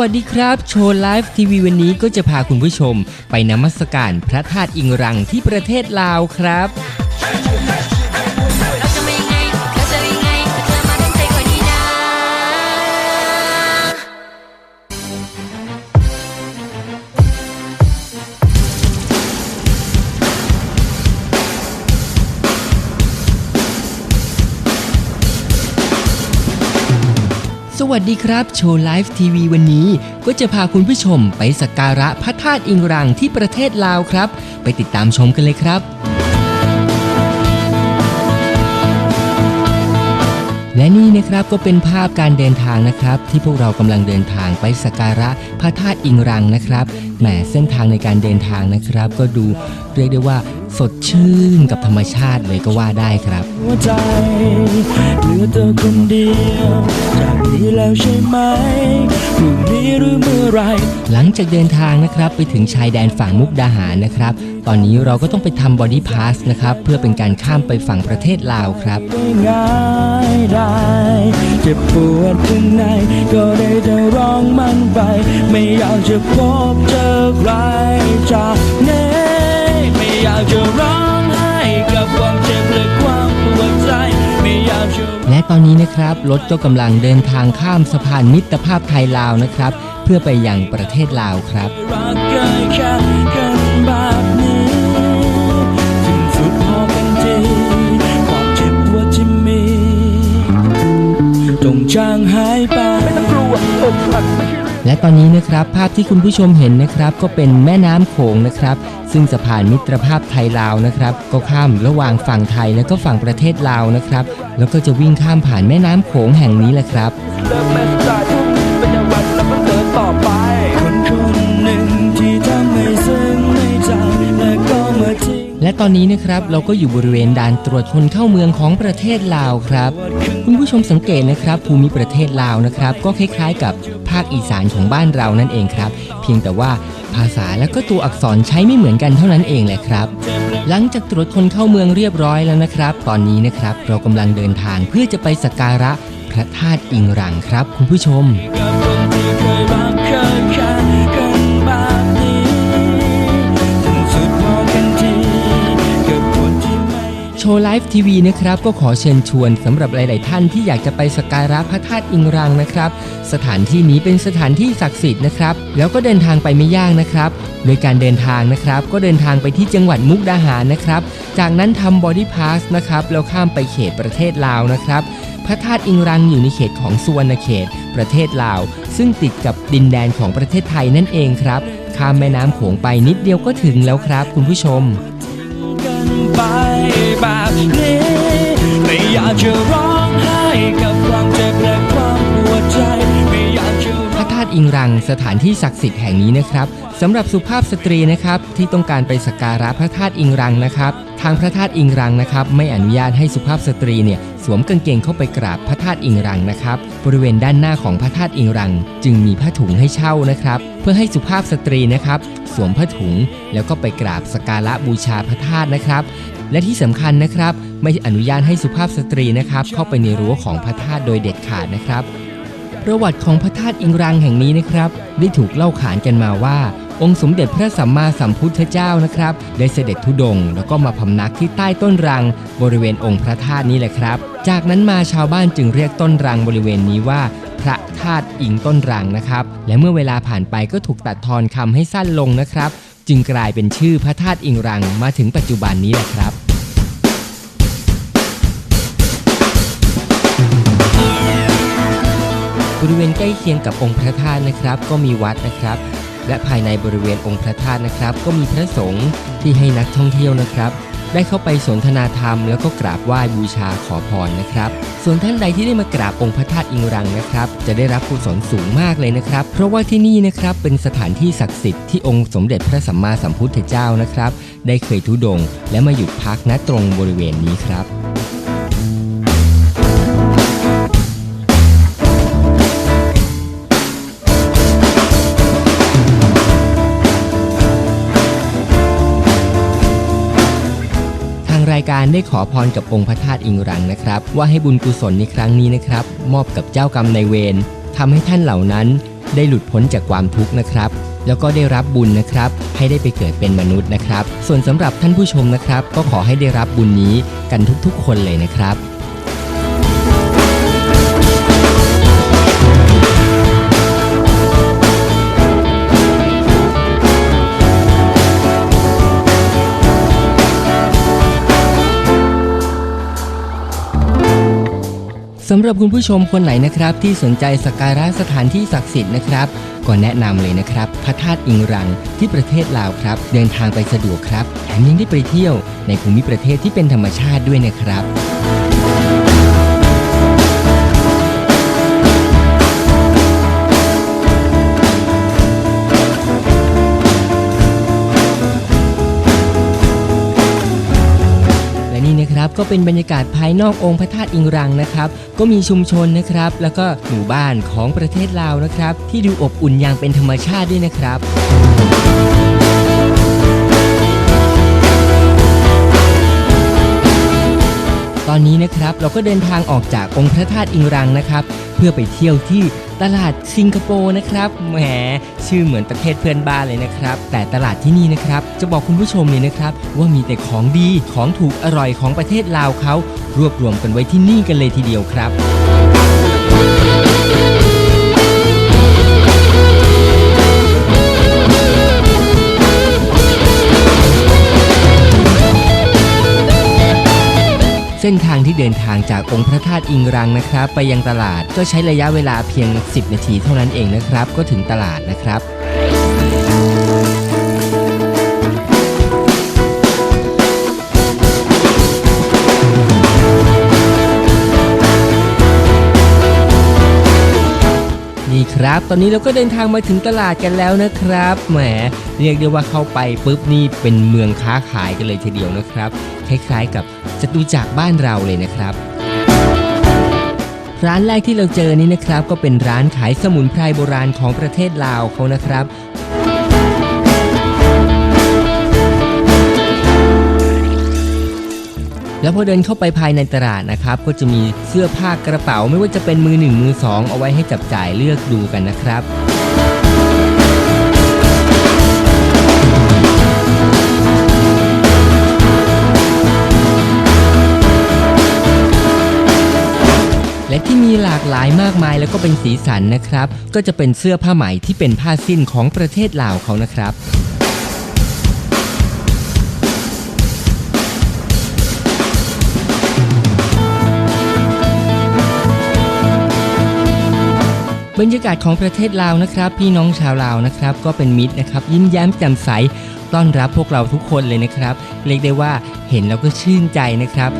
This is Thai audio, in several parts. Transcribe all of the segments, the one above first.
วัสดีครับ โชว์ไลฟ์ทีวีวันนี้ก็จะพาคุณผู้ชม ไปนมัสการพระธาตุอิงรังที่ประเทศลาวครับ วัสดีครับ โชว์ไลฟ์ทีวีวันนี้ก็จะพาคุณผู้ชมไปสักการะพระธาตุอิงรังที่ประเทศลาวครับ ไปติดตามชมกันเลยครับ และนี่นะครับก็เป็นภาพการเดินทางนะครับ ที่พวกเรากำลังเดินทางไปสักการะพระธาตุอิงรังนะครับแหมเส้นทางในการเดินทางนะครับ ก็ดูเรียกได้ว่า สดชื่นกับธรรมชาติเลยก็ว่าได้ครับหัวใจเหลือเธอคนเดียวจากนี้แล้วใช่ไหมพรุ่งนี้หรือเมื่อไหรหลังจากเดินทางนะครับไปถึงชายแดนฝั่งมุกดาหารนะครับ ตอนนี้เราก็ต้องไปทำบอดี้พาสนะครับ เพื่อเป็นการข้ามไปฝั่งประเทศลาวครับได้ง่ายได้เจ็บปวดข้างในก็ได้แต่ร้องมันไป ไม่อยากจะพบเจอใครจากนี้ และความปวดใจไม่อยากจะและตอนนี้นะครับ รถก็กำลังเดินทางข้ามสะพานมิตรภาพไทยลาวนะครับ เพื่อไปยังประเทศลาวครับรักกันแค่กันแบบนี้ถึงสุดพอกันทีความเจ็บปวดที่มีจงจางหายไปไม่ต้องกลัวอกหักไม่ใช่ และตอนนี้นะครับภาพที่คุณผู้ชมเห็นนะครับ ก็เป็นแม่น้ำโขงนะครับ ซึ่งสะพานมิตรภาพไทยลาวนะครับ ก็ข้ามระหว่างฝั่งไทยและก็ฝั่งประเทศลาวนะครับ แล้วก็จะวิ่งข้ามผ่านแม่น้ำโขงแห่งนี้แหละครับเลิกแม่สายทุกเป็นอย่างไรแล้วก็เดินต่อไป คนคนหนึ่งที่ทำให้ซึ้งในใจและก็มาทิ้งและตอนนี้นะครับเราก็อยู่บริเวณด่านตรวจคนเข้าเมืองของประเทศลาวครับ คุณผู้ชมสังเกตนะครับภูมิประเทศลาวนะครับ ก็คล้ายๆกับ ภาคอีสานของบ้านเรานั่นเองครับ เพียงแต่ว่าภาษาและก็ตัวอักษรใช้ไม่เหมือนกันเท่านั้นเองแหละครับ หลังจากตรวจคนเข้าเมืองเรียบร้อยแล้วนะครับ ตอนนี้นะครับเรากำลังเดินทางเพื่อจะไปสักการะพระธาตุอิงรังครับ คุณผู้ชม ว์ไลฟ์ทีวีนะครับก็ขอเชิญชวนสำหรับหลาย ๆ ท่านที่อยากจะไปสักการะพระธาตุอิงรังนะครับ สถานที่นี้เป็นสถานที่ศักดิ์สิทธิ์นะครับ แล้วก็เดินทางไปไม่ยากนะครับ โดยการเดินทางนะครับ ก็เดินทางไปที่จังหวัดมุกดาหารนะครับ จากนั้นทำบอดี้พาสนะครับแล้วข้ามไปเขตประเทศลาวนะครับพระธาตุอิงรังอยู่ในเขตของสุวรรณเขต ประเทศลาว ซึ่งติดกับดินแดนของประเทศไทยนั่นเองครับข้ามแม่น้ำโขงไปนิดเดียวก็ถึงแล้วครับ คุณผู้ชม แบบนี้ไม่อยากจะร้องไห้กับความเจ็บและความปวดใจไม่อยากจะพระธาตุอิงรังสถานที่ศักดิ์สิทธิ์แห่งนี้นะครับสำหรับสุภาพสตรีนะครับที่ต้องการไปสักการะพระธาตุอิงรังนะครับ ทางพระธาตุอิงรังนะครับ ไม่อนุญาตให้สุภาพสตรีเนี่ยสวมกางเกงเข้าไปกราบพระธาตุอิงรังนะครับ บริเวณด้านหน้าของพระธาตุอิงรัง จึงมีผ้าถุงให้เช่านะครับ เพื่อให้สุภาพสตรีนะครับ สวมผ้าถุงแล้วก็ไปกราบสักการะบูชาพระธาตุนะครับ และที่สำคัญนะครับ ไม่อนุญาตให้สุภาพสตรีนะครับ เข้าไปในรั้วของพระธาตุโดยเด็ดขาดนะครับ ประวัติของพระธาตุอิงรังแห่งนี้นะครับ ได้ถูกเล่าขานกันมาว่า องค์สมเด็จพระสัมมาสัมพุทธเจ้านะครับ ได้เสด็จธุดง แล้วก็มาพำนักที่ใต้ต้นรัง บริเวณองค์พระธาตุนี้แหละครับ จากนั้นมาชาวบ้านจึงเรียกต้นรังบริเวณนี้ว่าพระธาตุอิงต้นรังนะครับ และเมื่อเวลาผ่านไปก็ถูกตัดทอนคำให้สั้นลงนะครับ จึงกลายเป็นชื่อพระธาตุอิงรังมาถึงปัจจุบันนี้แหละครับ บริเวณใกล้เคียงกับองค์พระธาตุนะครับ ก็มีวัดนะครับ และภายในบริเวณองค์พระธาตุนะครับ ก็มีพระสงฆ์ที่ให้นักท่องเที่ยวนะครับ ได้เข้าไปสนทนาธรรมแล้วก็กราบไหว้บูชาขอพรนะครับ ส่วนท่านใดที่ได้มากราบองค์พระธาตุอิงรังนะครับ จะได้รับกุศลสูงมากเลยนะครับ เพราะว่าที่นี่นะครับเป็นสถานที่ศักดิ์สิทธิ์ที่องค์สมเด็จพระสัมมาสัมพุทธเจ้านะครับ ได้เคยทุดง และมาหยุดพักณตรงบริเวณนี้ครับ การได้ขอพรกับองค์พระธาตุอิงรังนะครับ ว่าให้บุญกุศลในครั้งนี้นะครับ มอบกับเจ้ากรรมนายเวรทำให้ท่านเหล่านั้น ได้หลุดพ้นจากความทุกข์นะครับ แล้วก็ได้รับบุญนะครับ ให้ได้ไปเกิดเป็นมนุษย์นะครับ ส่วนสำหรับท่านผู้ชมนะครับ ก็ขอให้ได้รับบุญนี้กันทุกๆ คนเลยนะครับ สำหรับคุณผู้ชมคนไหนนะครับ ที่สนใจสักการะสถานที่ศักดิ์สิทธิ์นะครับก็แนะนำเลยนะครับพระธาตุอิงรังที่ประเทศลาวครับ เดินทางไปสะดวกครับแถมยังได้ไปเที่ยวในภูมิประเทศที่เป็นธรรมชาติด้วยนะครับและนี่นะครับ ก็เป็นบรรยากาศภายนอกองค์พระธาตุอิงรังนะครับ ก็มีชุมชนนะครับ แล้วก็หมู่บ้านของประเทศลาวนะครับ ที่ดูอบอุ่นอย่างเป็นธรรมชาติด้วยนะครับตอนนี้นะครับเราก็เดินทางออกจากองค์พระธาตุอิงรังนะครับ เพื่อไปเที่ยวที่ ตลาดสิงคโปร์นะครับแหมชื่อเหมือนประเทศเพื่อนบ้านเลยนะครับ แต่ตลาดที่นี่นะครับ จะบอกคุณผู้ชมเลยนะครับ ว่ามีแต่ของดีของถูกอร่อยของประเทศลาวเขารวบรวมกันไว้ที่นี่กันเลยทีเดียวครับ ที่เดินทางจากองค์พระธาตุอิงรังนะครับ ไปยังตลาดก็ใช้ระยะเวลาเพียง 10 นาทีเท่านั้นเองนะครับ ก็ถึงตลาดนะครับ ครับ ตอนนี้เราก็เดินทางมาถึงตลาดกันแล้วนะครับ แหม เรียกได้ว่าเข้าไปปุ๊บนี่เป็นเมืองค้าขายกันเลยทีเดียวนะครับ คล้ายๆกับจตุจักรบ้านเราเลยนะครับ ร้านแรกที่เราเจอนี้นะครับ ก็เป็นร้านขายสมุนไพรโบราณของประเทศลาวเขานะครับ แล้วพอเดินเข้าไปภายในตลาดนะครับ ก็จะมีเสื้อผ้ากระเป๋าไม่ว่าจะเป็นมือหนึ่งมือสองเอาไว้ให้จับจ่ายเลือกดูกันนะครับและที่มีหลากหลายมากมายแล้วก็เป็นสีสันนะครับ ก็จะเป็นเสื้อผ้าไหมที่เป็นผ้าสิ้นของประเทศลาวเขานะครับ บรรยากาศของประเทศลาวนะครับ พี่น้องชาวลาวนะครับ ก็เป็นมิตรนะครับ ยิ้มแย้มแจ่มใสต้อนรับพวกเราทุกคนเลยนะครับ เรียกได้ว่าเห็นแล้วก็ชื่นใจนะครับ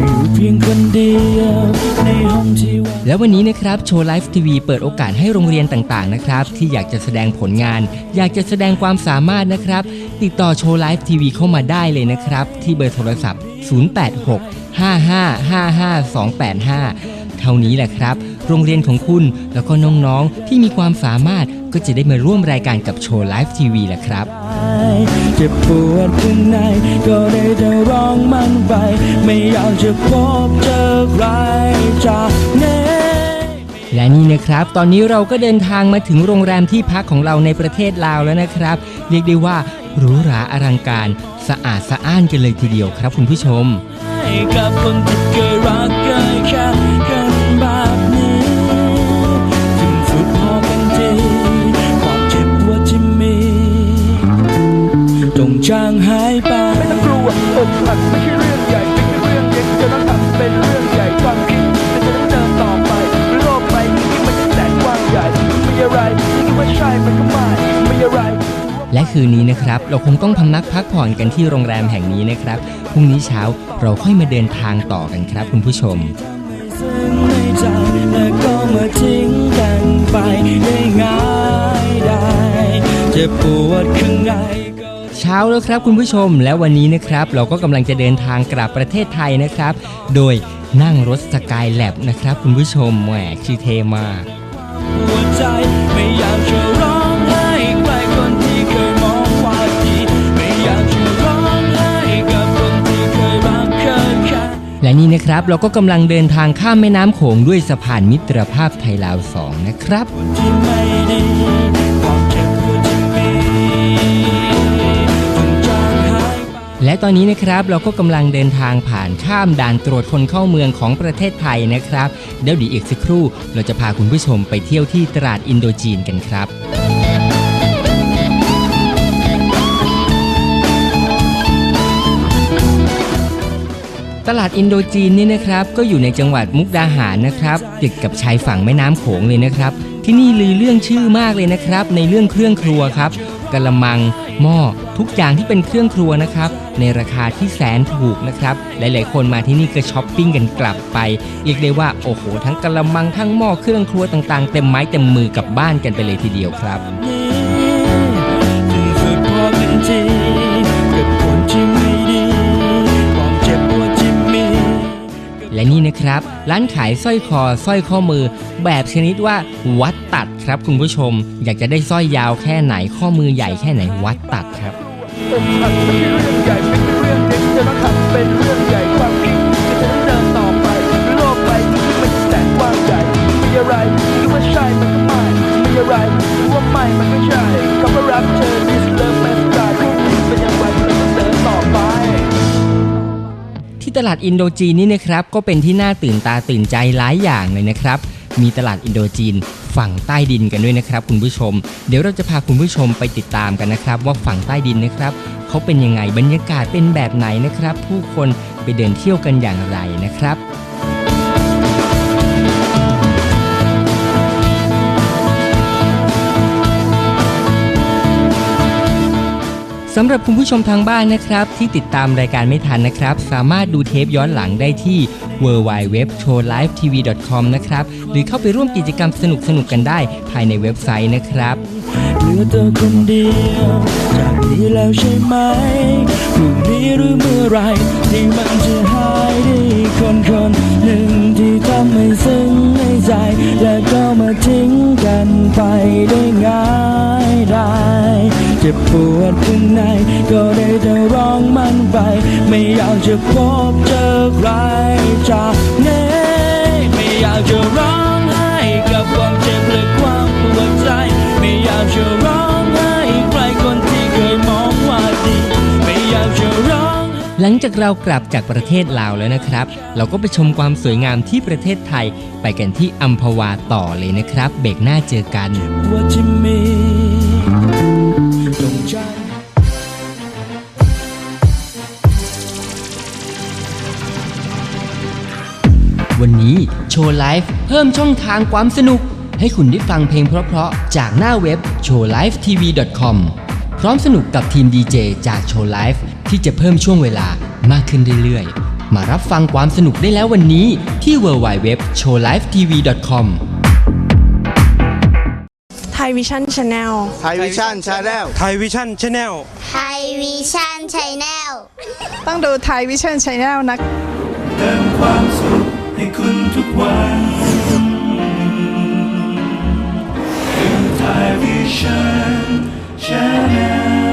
อยู่เพียงคนเดียวในห้องที่ว่างแล้ววันนี้นะครับโชว์ไลฟ์ทีวีเปิดโอกาสให้โรงเรียนต่างๆนะครับ ที่อยากจะแสดงผลงาน อยากจะแสดงความสามารถนะครับ ติดต่อโชว์ไลฟ์ทีวีเข้ามาได้เลยนะครับ ที่เบอร์โทรศัพท์ 086 5555 285 เท่านี้แหละครับ โรงเรียนของคุณแล้วก็น้องๆที่มีความสามารถก็จะได้มาร่วมรายการกับโชว์ไลฟ์ทีวีแหละครับเจ็บปวดข้างในก็ได้แต่ร้องมันไป ไม่อยากจะพบเจอใครจากนี้และนี่นะครับ ตอนนี้เราก็เดินทางมาถึงโรงแรมที่พักของเราในประเทศลาวแล้วนะครับ เรียกได้ว่า หรูหราอลังการสะอาดสะอ้านกันเลยทีเดียวครับคุณผู้ชมให้กับคนที่เคยรักเคยแค่กันแบบนี้ถึงสุดพอกันทีความเจ็บปวดที่มีจงจางหายไปไม่ต้องกลัวอกหัก คืนนี้นะครับ เราคงต้องพำนักพักผ่อนกันที่โรงแรมแห่งนี้นะครับ พรุ่งนี้เช้าเราค่อยมาเดินทางต่อกันครับคุณผู้ชมซึ้งในใจแล้วก็มาทิ้งกันไปได้ง่ายได้เจ็บปวดข้างในก็เช้าแล้วครับคุณผู้ชมแล้ววันนี้นะครับ เราก็กำลังจะเดินทางกลับประเทศไทยนะครับ โดยนั่งรถสกายแลบนะครับ คุณผู้ชมแหมชื่อเท่มาก นี่นะครับ เราก็กำลังเดินทางข้ามแม่น้ำโขงด้วยสะพานมิตรภาพไทยลาว2นะครับและตอนนี้นะครับเราก็กำลังเดินทางผ่านข้ามด่านตรวจคนเข้าเมืองของประเทศไทยนะครับ เดี๋ยวดีอีกสักครู่ เราจะพาคุณผู้ชมไปเที่ยวที่ตลาดอินโดจีนกันครับ ตลาดอินโดจีนนี่นะครับก็อยู่ในจังหวัดมุกดาหารนะครับ ติดกับชายฝั่งแม่น้ำโขงเลยนะครับ ที่นี่ลือเรื่องชื่อมากเลยนะครับ ในเรื่องเครื่องครัวครับกระมัง หม้อทุกอย่างที่เป็นเครื่องครัวนะครับ ในราคาที่แสนถูกนะครับ หลาย ๆ คนมาที่นี่ก็ช้อปปิ้งกันกลับไปเรียกได้ว่าโอ้โห ทั้งกระมังทั้งหม้อเครื่องครัวต่างๆ เต็มไม้เต็มมือกลับบ้านกันไปเลยทีเดียวครับถึงฝึ และนี่นะครับ ร้านขายสร้อยคอสร้อยข้อมือ แบบชนิดว่าวัดตัดครับคุณผู้ชม อยากจะได้สร้อยยาวแค่ไหนข้อมือใหญ่แค่ไหนวัดตัดครับไม่ใช่เรื่องใหญ่เป็นเรื่องเล็กจะต้องทำเป็นเรื่องใหญ่ความคิดจะต้องเดินต่อไปโลกใบนี้มันแสนกว้างใหญ่มีอะไรคิดว่าใช่มันก็ไม่มีอะไรคิดว่าไม่มันก็ใช่คำว่ารักเธอ ตลาดอินโดจีนนี่นะครับก็เป็นที่น่าตื่นตาตื่นใจหลายอย่างเลยนะครับ มีตลาดอินโดจีนฝั่งใต้ดินกันด้วยนะครับ คุณผู้ชม เดี๋ยวเราจะพาคุณผู้ชมไปติดตามกันนะครับ ว่าฝั่งใต้ดินนะครับเขาเป็นยังไงบรรยากาศเป็นแบบไหนนะครับ ผู้คนไปเดินเที่ยวกันอย่างไรนะครับ สำหรับคุณผู้ชมทางบ้านนะครับ ที่ติดตามรายการไม่ทันนะครับ สามารถดูเทปย้อนหลังได้ที่ w w w s h o w l i v e t v c o m นะครับหรือเข้าไปร่วมกิจกรรมสนุกๆกันได้ภายในเว็บไซต์นะครับเหลือเธอคนเดียวจากนี้แล้วใช่ไหมพรุ่งนี้หรือเมื่อไรที่มันจะหายได้คนคนหนึ่งที่ทำให้ซึ้งในใจ แล้วก็มาทิ้งกันไปได้ง่าย จ็บปวดข้างใน ก็ได้แต่ร้องมันไป ไม่อยากจะพบเจอใครจากนี้ไม่อยากจะร้องไห้กับความเจ็บและความปวดใจ ไม่อยากจะร้องไห้ใครคนที่เคยมองว่าดีไม่อยากจะร้องหลังจากเรากลับจากประเทศลาวแล้วนะครับ เราก็ไปชมความสวยงามที่ประเทศไทย ไปกันที่อัมพวาต่อเลยนะครับ เบรกหน้าเจอกันว่าที่มี ใจวันนี้โชว์ไลฟ์เพิ่มช่องทางความสนุก ให้คุณได้ฟังเพลงเพราะๆ จากหน้าเว็บ showlifetv.com พร้อมสนุกกับทีมดีเจจากโชว์ไลฟ์ที่จะเพิ่มช่วงเวลามากขึ้นเรื่อยๆ มารับฟังความสนุกได้แล้ววันนี้ที่ www.showlifetv.com ไท ไทยวิชั่นชาแนลไทยวิชั่นชาแนลไทยวิชั่นชาแนลไทยวิชั่นชาแนลต้องดูไทยวิชั่นชาแนลนะเติมความสุขให้คุณทุกวันไทยวิชั่นชาแนล